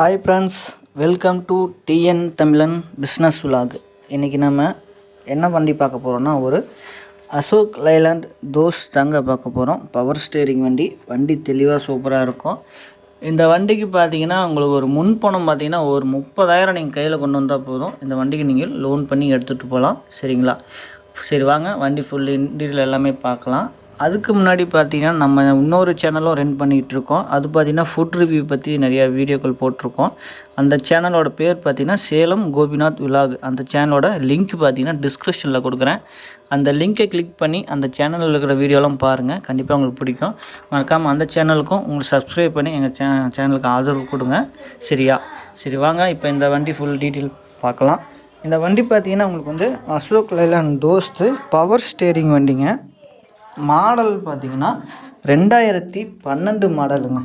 Hi friends welcome to TN Tamizhan business vlog இன்றைக்கி நம்ம என்ன வண்டி பார்க்க போகிறோம்னா ஒரு அசோக் லைலாண்ட் தோஸ் தாங்க பார்க்க போகிறோம் பவர் ஸ்டேரிங் வண்டி. வண்டி தெளிவாக சூப்பராக இருக்கும். இந்த வண்டிக்கு பார்த்தீங்கன்னா உங்களுக்கு ஒரு முன்பணம் பார்த்தீங்கன்னா ஒரு முப்பதாயிரம் நீங்கள் கையில் கொண்டு வந்தால் போதும். இந்த வண்டிக்கு நீங்கள் லோன் பண்ணி எடுத்துகிட்டு போகலாம் சரிங்களா? சரி வாங்க. வண்டி ஃபுல் இன்டீரியல் எல்லாமே பார்க்கலாம். அதுக்கு முன்னாடி பார்த்தீங்கன்னா நம்ம இன்னொரு சேனலும் ரன் பண்ணிகிட்ருக்கோம். அது பார்த்தீங்கன்னா ஃபுட் ரிவ்யூ பற்றி நிறையா வீடியோக்கள் போட்டிருக்கோம். அந்த சேனலோட பேர் பார்த்திங்கன்னா சேலம் கோபிநாத் விலாக். அந்த சேனலோட லிங்க் பார்த்தீங்கன்னா டிஸ்கிரிப்ஷனில் கொடுக்குறேன். அந்த லிங்கை கிளிக் பண்ணி அந்த சேனலில் இருக்கிற வீடியோலாம் பாருங்கள் கண்டிப்பாக உங்களுக்கு பிடிக்கும். மறக்காமல் அந்த சேனலுக்கும் உங்களுக்கு சப்ஸ்கிரைப் பண்ணி எங்கள் சே சேனலுக்கு ஆதரவு கொடுங்க. சரியா? சரி வாங்க. இப்போ இந்த வண்டி ஃபுல் டீட்டெயில் பார்க்கலாம். இந்த வண்டி பார்த்தீங்கன்னா உங்களுக்கு வந்து அசோக் லைலான் தோஸ்து பவர் ஸ்டேரிங் வண்டிங்க. மாடல் பார்த்தீங்கன்னா ரெண்டாயிரத்தி பன்னெண்டு மாடலுங்க.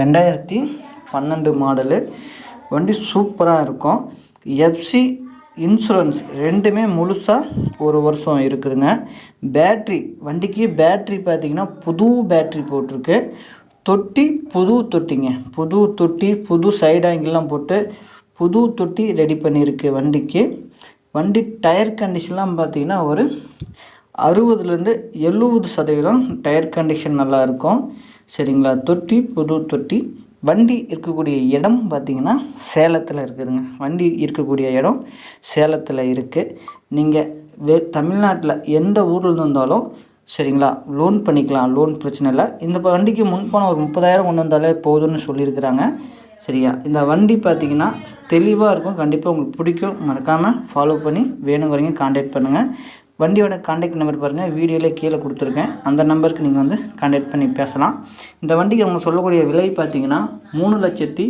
ரெண்டாயிரத்தி பன்னெண்டு மாடலு. வண்டி சூப்பராக இருக்கும். எஃப்சி இன்சூரன்ஸ் ரெண்டுமே முழுசாக ஒரு வருஷம் இருக்குதுங்க. பேட்ரி வண்டிக்கு பேட்ரி பார்த்திங்கன்னா புது பேட்ரி போட்டிருக்கு. தொட்டி புது தொட்டிங்க. புது தொட்டி புது சைடு ஆங்கிள்லாம் போட்டு புது தொட்டி ரெடி பண்ணியிருக்கு வண்டிக்கு. வண்டி டயர் கண்டிஷன்லாம் பார்த்திங்கன்னா ஒரு அறுபதுலேருந்து எழுபது சதவீதம் டயர் கண்டிஷன் நல்லா இருக்கும் சரிங்களா? தொட்டி புது தொட்டி. வண்டி இருக்கக்கூடிய இடம் பார்த்திங்கன்னா சேலத்தில் இருக்குதுங்க. வண்டி இருக்கக்கூடிய இடம் சேலத்தில் இருக்குது நீங்கள் வே தமிழ்நாட்டில் எந்த ஊரில் இருந்தாலும் சரிங்களா லோன் பண்ணிக்கலாம் லோன் பிரச்சனை இல்லை. இந்த வண்டிக்கு முன்பணம் ஒரு முப்பதாயிரம் கொண்டு வந்தாலே போதும்னு சொல்லியிருக்கிறாங்க. சரியா? இந்த வண்டி பார்த்தீங்கன்னா தெளிவாக இருக்கும். கண்டிப்பாக உங்களுக்கு பிடிக்கும். மறக்காமல் ஃபாலோ பண்ணி வேணுங்கிறவங்க காண்டாக்ட் பண்ணுங்கள் வண்டியோட காண்டாக்ட் நம்பர் பாருங்கள் வீடியோவில் கீழே கொடுத்துருக்கேன். அந்த நம்பருக்கு நீங்கள் வந்து காண்டாக்ட் பண்ணி பேசலாம். இந்த வண்டிக்கு அவங்க சொல்லக்கூடிய விலை பார்த்தீங்கன்னா மூணு லட்சத்தி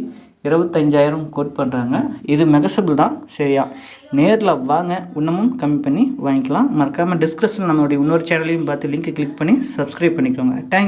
இருபத்தஞ்சாயிரம் கோட் பண்ணுறாங்க இது மெகசபிள் தான். சரியா? நேரில் வாங்க. இன்னமும் கம்மி பண்ணி வாங்கிக்கலாம். மறக்காமல் டிஸ்கிரிப்ஷன் நம்மளுடைய இன்னொரு சேனலையும் பார்த்து லிங்க்கை கிளிக் பண்ணி சப்ஸ்கிரைப் பண்ணிக்கோங்க. தேங்க்